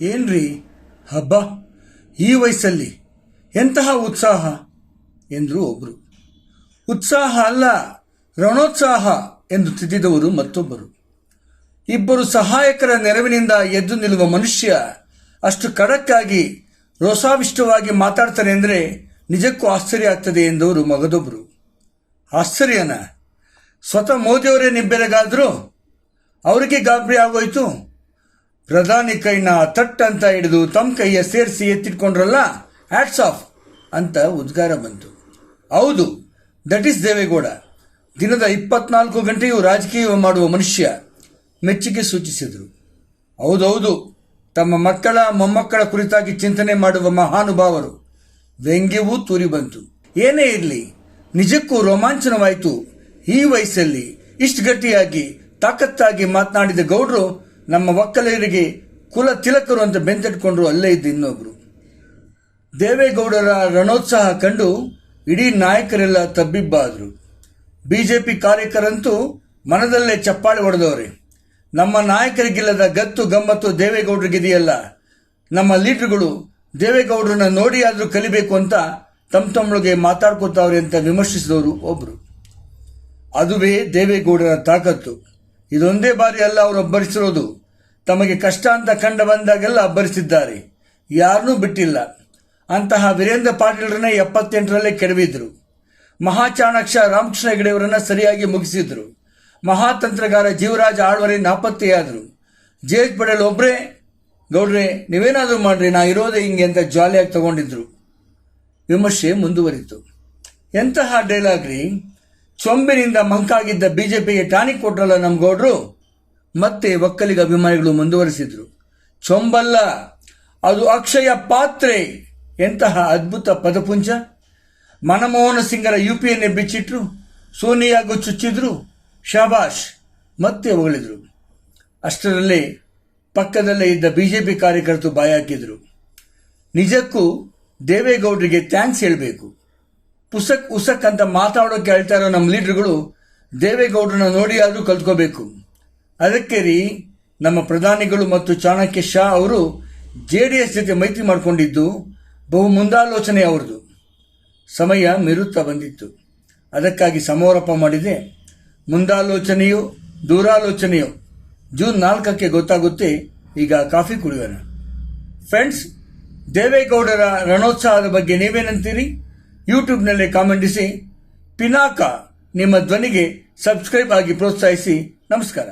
ಏನ್ರಿ? ಹಬ್ಬ? ಈ ವಯಸ್ಸಲ್ಲಿ ಎಂತಹ ಉತ್ಸಾಹ? ಎಂದರು ಒಬ್ಬರು ಉತ್ಸಾಹ ಅಲ್ಲ, ರಣೋತ್ಸಾಹ ಎಂದು ತಿದ್ದಿದವರು ಮತ್ತೊಬ್ಬರು. ಇಬ್ಬರು ಸಹಾಯಕರ ನೆರವಿನಿಂದ ಎದ್ದು ನಿಲ್ಲುವ ಮನುಷ್ಯ ಅಷ್ಟು ಖಡಕ್ಕಾಗಿ ರೋಸಾವಿಷ್ಟವಾಗಿ ಮಾತಾಡ್ತಾರೆ ಅಂದರೆ ನಿಜಕ್ಕೂ ಆಶ್ಚರ್ಯ ಆಗ್ತದೆ ಎಂದವರು ಮಗದೊಬ್ಬರು ಆಶ್ಚರ್ಯನ. ಸ್ವತಃ ಮೋದಿಯವರೇ ನಿಬ್ಬೆರಗಾದರೂ ಅವರಿಗೆ ಗಾಬರಿ ಆಗೋಯ್ತು. ಪ್ರಧಾನಿ ಕೈನ ತಟ್ ಅಂತ ಹಿಡಿದು ತಮ್ಮ ಕೈಯ ಸೇರಿಸಿ ಎತ್ತಿಟ್ಕೊಂಡ್ರಲ್ಲ? ಹ್ಯಾಟ್ಸ್ ಆಫ್ ಅಂತ ಉದ್ಗಾರ ಬಂತು. ಹೌದು, ದಟ್ ಈಸ್ ದೇವೇಗೌಡ. ದಿನದ ಇಪ್ಪತ್ನಾಲ್ಕು ಗಂಟೆಯೂ ರಾಜಕೀಯ ಮಾಡುವ ಮನುಷ್ಯ, ಮೆಚ್ಚುಗೆ ಸೂಚಿಸಿದರು. ಹೌದೌದು, ತಮ್ಮ ಮಕ್ಕಳ ಮೊಮ್ಮಕ್ಕಳ ಕುರಿತಾಗಿ ಚಿಂತನೆ ಮಾಡುವ ಮಹಾನುಭಾವರು ವ್ಯಂಗ್ಯವೂ ತೂರಿ ಬಂತು. ಏನೇ ಇರಲಿ, ನಿಜಕ್ಕೂ ರೋಮಾಂಚನವಾಯಿತು. ಈ ವಯಸ್ಸಲ್ಲಿ ಇಷ್ಟು ಗಟ್ಟಿಯಾಗಿ, ತಾಕತ್ತಾಗಿ ಮಾತನಾಡಿದ ಗೌಡ್ರು ನಮ್ಮ ಒಕ್ಕಲಿಗರಿಗೆ ಕುಲ ತಿಲಕರು ಅಂತ ಬೆಂತಟ್ಕೊಂಡ್ರು ಅಲ್ಲೇ ಇದ್ದ ಇನ್ನೊಬ್ರು. ದೇವೇಗೌಡರ ರಣೋತ್ಸಾಹ ಕಂಡು ಇಡೀ ನಾಯಕರೆಲ್ಲ ತಬ್ಬಿಬ್ಬಾದರು. ಬಿಜೆಪಿ ಕಾರ್ಯಕರಂತೂ ಮನದಲ್ಲೇ ಚಪ್ಪಾಳೆ ಹೊಡೆದವ್ರೆ. ನಮ್ಮ ನಾಯಕರಿಗಿಲ್ಲದ ಗತ್ತು ಗಮ್ಮತ್ತು ದೇವೇಗೌಡರಿಗಿದೆಯಲ್ಲ. ನಮ್ಮ ಲೀಡರ್ಗಳು ದೇವೇಗೌಡರನ್ನ ನೋಡಿ ಆದರೂ ಕಲಿಬೇಕು ಅಂತ ತಮ್ಮ ತಮ್ಮೊಳಗೆ ಮಾತಾಡ್ಕೋತಾವ್ರೆ ಅಂತ ವಿಮರ್ಶಿಸಿದವರು ಒಬ್ಬರು ಅದುವೇ ದೇವೇಗೌಡರ ತಾಕತ್ತು. ಇದೊಂದೇ ಬಾರಿ ಅಲ್ಲ ಅವರು ಅಬ್ಬರಿಸಿರೋದು. ತಮಗೆ ಕಷ್ಟ ಅಂತ ಕಂಡ ಬಂದಾಗೆಲ್ಲ ಅಬ್ಬರಿಸಿದ್ದಾರೆ. ಯಾರನ್ನೂ ಬಿಟ್ಟಿಲ್ಲ. ಅಂತಹ ವೀರೇಂದ್ರ ಪಾಟೀಲರನ್ನೇ ಎಪ್ಪತ್ತೆಂಟರಲ್ಲೇ ಕೆಡವಿದ್ರು. ಮಹಾಚಾಣಾಕ್ಷ ರಾಮಕೃಷ್ಣ ಹೆಗಡೆಯವರನ್ನ ಸರಿಯಾಗಿ ಮುಗಿಸಿದ್ರು. ಮಹಾತಂತ್ರಗಾರ ಜೀವರಾಜ ಆಳ್ವರೆ ನಾಪತ್ತೆಯಾದರು. ಜೆ ಎಚ್ ಪಟೇಲ್ ಒಬ್ಬರೇ ಗೌಡ್ರೆ, ನೀವೇನಾದರೂ ಮಾಡ್ರಿ, ನಾ ಇರೋದೆ ಹಿಂಗೆ ಅಂತ ಜಾಲಿಯಾಗಿ ತಗೊಂಡಿದ್ರು. ವಿಮರ್ಶೆ ಮುಂದುವರಿತು. ಎಂತಹ ಡೈಲಾಗ್ ರೀ? ಚೊಂಬಿನಿಂದ ಮಂಕಾಗಿದ್ದ ಬಿಜೆಪಿಗೆ ಟಾನಿಕ್ ಕೊಟ್ರಲ್ಲ ನಮ್ಮ ಗೌಡ್ರು ಮತ್ತೆ ಒಕ್ಕಲಿಗ ಅಭಿಮಾನಿಗಳು ಮುಂದುವರಿಸಿದ್ರು. ಚೊಂಬಲ್ಲ ಅದು ಅಕ್ಷಯ ಪಾತ್ರೆ ಎಂತಹ ಅದ್ಭುತ ಪದಪುಂಜ ಮನಮೋಹನ ಸಿಂಗರ ಯು ಪಿಯನ್ನೇ ಬಿಚ್ಚಿಟ್ರು ಸೋನಿಯಾಗೂ ಚುಚ್ಚಿದ್ರು ಶಬಾಷ್ ಮತ್ತೆ ಹೊಗಳಿದ್ರು. ಅಷ್ಟರಲ್ಲೇ ಪಕ್ಕದಲ್ಲೇ ಇದ್ದ ಬಿಜೆಪಿ ಕಾರ್ಯಕರ್ತರು ಬಾಯಾಕಿದ್ರು. ನಿಜಕ್ಕೂ ದೇವೇಗೌಡರಿಗೆ ಥ್ಯಾಂಕ್ಸ್ ಹೇಳಬೇಕು. ಪುಸಕ್ ಉಸಕ್ ಅಂತ ಮಾತಾಡೋಕೆ ಹೇಳ್ತಾ ಇರೋ ನಮ್ಮ ಲೀಡರ್ಗಳು ದೇವೇಗೌಡರನ್ನ ನೋಡಿ ಆದರೂ ಕಲ್ತ್ಕೋಬೇಕು. ಅದಕ್ಕೆ ರೀ ನಮ್ಮ ಪ್ರಧಾನಿಗಳು ಮತ್ತು ಚಾಣಕ್ಯ ಶಾ ಅವರು ಜೆ ಡಿ ಎಸ್ ಜೊತೆ ಮೈತ್ರಿ ಮಾಡಿಕೊಂಡಿದ್ದು ಬಹು ಮುಂದಾಲೋಚನೆ ಅವ್ರದ್ದು. ಸಮಯ ಮೀರುತ್ತಾ ಬಂದಿತ್ತು. ಅದಕ್ಕಾಗಿ ಸಮಾರೋಪ ಮಾಡಿದೆ. ಮುಂದಾಲೋಚನೆಯು ದೂರಾಲೋಚನೆಯು ಜೂನ್ ನಾಲ್ಕಕ್ಕೆ ಗೊತ್ತಾಗುತ್ತೆ. ಈಗ ಕಾಫಿ ಕುಡಿಯೋಣ. ಫ್ರೆಂಡ್ಸ್, ದೇವೇಗೌಡರ ರಣೋತ್ಸವದ ಬಗ್ಗೆ ನೀವೇನಂತೀರಿ? ಯೂಟ್ಯೂಬ್ನಲ್ಲಿ ಕಾಮೆಂಟಿಸಿ. ಪಿನಾಕ ನಿಮ್ಮ ಧ್ವನಿಗೆ ಸಬ್ಸ್ಕ್ರೈಬ್ ಆಗಿ ಪ್ರೋತ್ಸಾಹಿಸಿ. ನಮಸ್ಕಾರ.